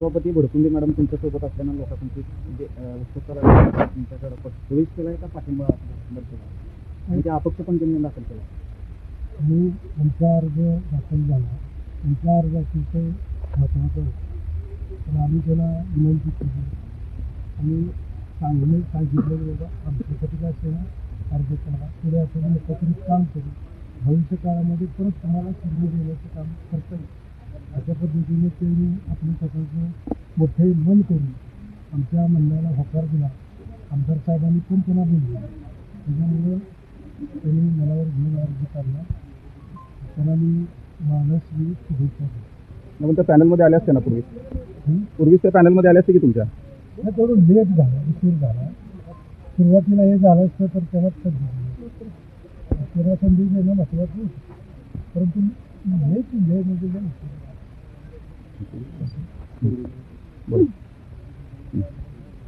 सभापती भडकुंडे मॅडम तुमच्यासोबत असताना लोकांची म्हणजे, जे तुमच्याकडे प्रवेश केलाय का पाठिंबा केला? आणि ते अपक्ष पण त्यांनी दाखल केला. मी आमचा अर्ज दाखल झाला. आमच्या अर्जाची ते महत्वाचं होता. तर आम्ही त्याला विनंती केली. आणि चांगले सांगितलं बाबा आमच्यासाठी काय असेल अर्ज करा. पुढे आपण एकत्रित काम करू. भविष्य काळामध्ये परत तुम्हाला संधी देण्याचं काम करता येईल. अशा पद्धतीने त्यांनी आपलं स्वतःचं मोठे मन करून आमच्या म्हणण्याला होकार दिला. आमदार साहेबांनी पण त्यांना बोलले त्याच्यामुळं त्यांनी मनावर घेऊन अर्ज काढला. त्यांना मी मानसवी शुभेच्छा देतो. मग त्या पॅनलमध्ये आले असते ना पूर्वी? पूर्वीच त्या पॅनलमध्ये आले असते की तुमच्या? नाही थोडं लेट झाला उशीर झाला. सुरुवातीला हे झालं असतं तर त्याला संधी दिली त्याला संधी देणं महत्त्वाचं होतं. परंतु लेट लेट म्हणजे.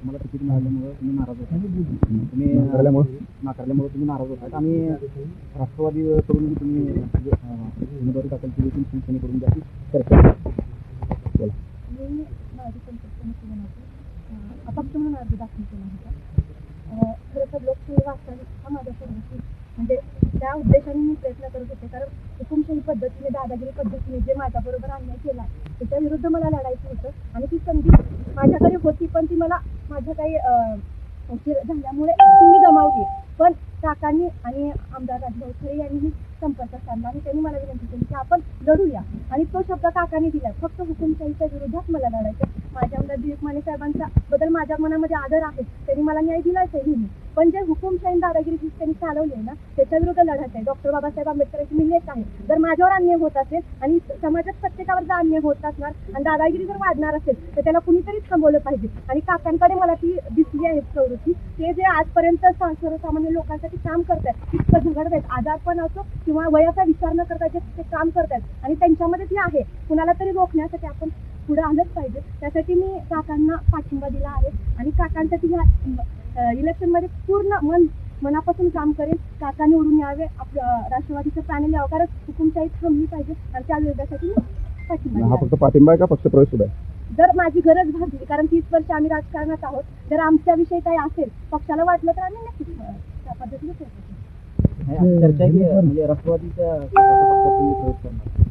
तुम्हाला तिकीट मिळाल्यामुळे तुम्ही नाराज होता. तुम्ही नाकारल्यामुळे तुम्ही नाराज होता. आणि राष्ट्रवादी कडून जी तुम्ही जे, अं, उमेदवारी दाखल केली ती शिवसेनेकडून जी चर्चा बोला म्हणून अर्ज दाखल केला होता अं, खरं तर लोकशाही वाचताना हा माझा सर्वस्वी म्हणजे त्या उद्देशाने मी प्रयत्न करत होते. कारण हुकुमशाही पद्धतीने दादागिरी पद्धतीने जे माझ्याबरोबर अन्याय केला त्याच्या विरुद्ध मला लढायचं होतं. आणि ती संधी माझ्याकडे होती पण ती मला माझ्या काही उशीर झाल्यामुळे ती मी गमावली. पण काकांनी आणि आमदार राजभाऊ खरे यांनीही संपर्क साधला आणि त्यांनी मला विनंती केली की आपण लढूया. आणि तो शब्द काकांनी दिला. फक्त हुकुमशाहीच्या विरोधात मला लढायचं माझ्या आमदार दिलीप माने साहेबांचा बद्दल माझ्या मनामध्ये आदर आहे. त्यांनी मला न्याय दिलाच आहे नेहमी पण जे हुकुमशाही दादागिरी जी त्यांनी चालवली आहे ना त्याच्या विरुद्ध आहे. डॉक्टर बाबासाहेब आंबेडकरांची मी लेख आहे. जर माझ्यावर अन्याय होत असेल आणि समाजात प्रत्येकावर जर अन्याय होत असणार आणि दादागिरी जर वाढणार असेल तर त्याला कुणीतरी थांबवलं पाहिजे. आणि काकांकडे मला ती दिसली आहे प्रवृत्ती ते जे आजपर्यंत सर्वसामान्य लोकांसाठी काम करतात इतकं झगडत आहेत आजारपण असो किंवा वयाचा विचार न करता जे ते काम करतात आणि त्यांच्यामध्ये ती आहे. कुणाला तरी रोखण्यासाठी आपण पुढे आलंच पाहिजे. त्यासाठी मी काकांना पाठिंबा दिला आहे. आणि काकांसाठी ह्या इलेक्शनमध्ये पूर्ण मन मनापासून काम करेल. काका निवडून यावे. आपलं राष्ट्रवादीचं पॅनल यावं. कारण हुकुमशाही थांबली पाहिजे. आणि त्या विरोधासाठी मी पाठिंबा हा दिला आहे. फक्त पाठिंबा आहे का? पक्ष प्रवेश सुद्धा आहे? जर माझी गरज भासली कारण तीस वर्ष आम्ही राजकारणात आहोत. जर आमच्याविषयी काही असेल पक्षाला वाटलं तर आम्ही नक्कीच अं, त्या पद्धतीने प्रयत्न करू. चर्चा आहे की म्हणजे राष्ट्रवादीच्या पक्षात तुम्ही प्रवेश करणार.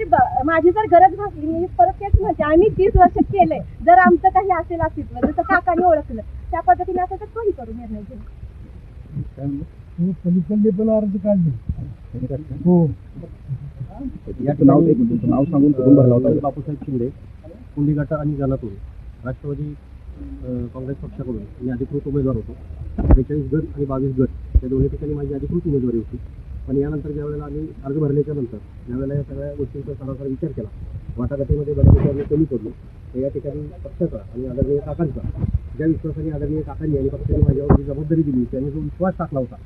ती माझी जर गरज भासली मी परत तेच म्हणते आम्ही तीस वर्ष केलंय. जर आमचं काही असेल अस्तित्व जसं काकाने ओळखलं त्या पद्धतीने असेल तर तोही करू निर्णय घेऊ? पलीकडले पण अर्ज काढले. केलं? हो. या नाव तुमचं सांगून भरला होता? बापूसाहेब शिंदे कुंडी गट आणि जानातून राष्ट्रवादी काँग्रेस पक्षाकडून मी अधिकृत उमेदवार होतो. बेचाळीस गट आणि बावीस गट. या दोन्ही ठिकाणी माझी अधिकृत उमेदवारी होती. पण यानंतर ज्या वेळेला आम्ही अर्ज भरल्याच्या नंतर ज्यावेळेला या सगळ्या गोष्टींचा सरासर विचार केला वाटाघाटीमध्ये बऱ्याच आम्ही कमी पडलो तर या ठिकाणी पक्षाचा आणि आदरणीय काकांचा ज्या विश्वासाने आदरणीय काकांनी आणि पक्षाने माझ्यावर जी जबाबदारी दिली त्यांनी जो विश्वास टाकला होता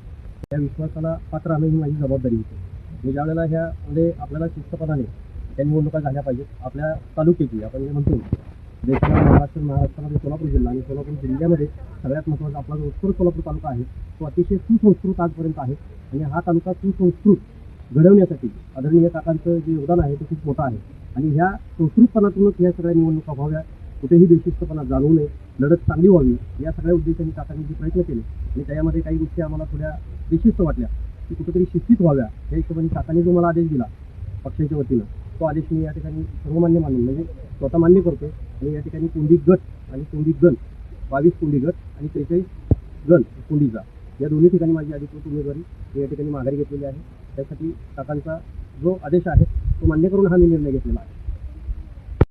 त्या विश्वासाला पात्र राहणं ही माझी जबाबदारी होती. आणि ज्यावेळेला ह्यामध्ये आपल्याला शिस्तपणाने त्या निवडणुका झाल्या पाहिजेत? आपल्या तालुक्याची आपण जे म्हणतो देशाला महाराष्ट्र महाराष्ट्रामध्ये सोलापूर जिल्हा आणि सोलापूर जिल्ह्यामध्ये सगळ्यात महत्त्वाचा आपला जो उत्तर सोलापूर तालुका आहे तो अतिशय सुसंस्कृत आजपर्यंत आहे. आणि हा तालुका सुसंस्कृत घडवण्यासाठी आदरणीय काकांचं जे योगदान आहे ते खूप मोठं आहे. आणि ह्या संस्कृतपणातूनच ह्या सगळ्या निवडणुका व्हाव्या कुठेही बेशिस्तपणा जाणवू नये लढत चांगली व्हावी या सगळ्या उद्देशाने काकांनी जे प्रयत्न केले. आणि त्यामध्ये काही गोष्टी आम्हाला थोड्या बेशिस्त वाटल्या की कुठेतरी शिस्तीत व्हाव्या या हिशोबाने काकांनी जो मला आदेश दिला पक्षाच्या वतीनं तो आदेश मी या ठिकाणी सर्वमान्य मानून म्हणजे स्वतः मान्य करतो आणि या ठिकाणी कुंडी गट आणि कुंडी गण बावीस कुंडी गट आणि त्रेचाळीस गण कुंडीचा या दोन्ही ठिकाणी माझी अधिकृत उमेदवारी या ठिकाणी माघारी घेतलेली आहे. त्यासाठी काकांचा जो आदेश आहे तो मान्य करून हा मी निर्णय घेतलेला आहे.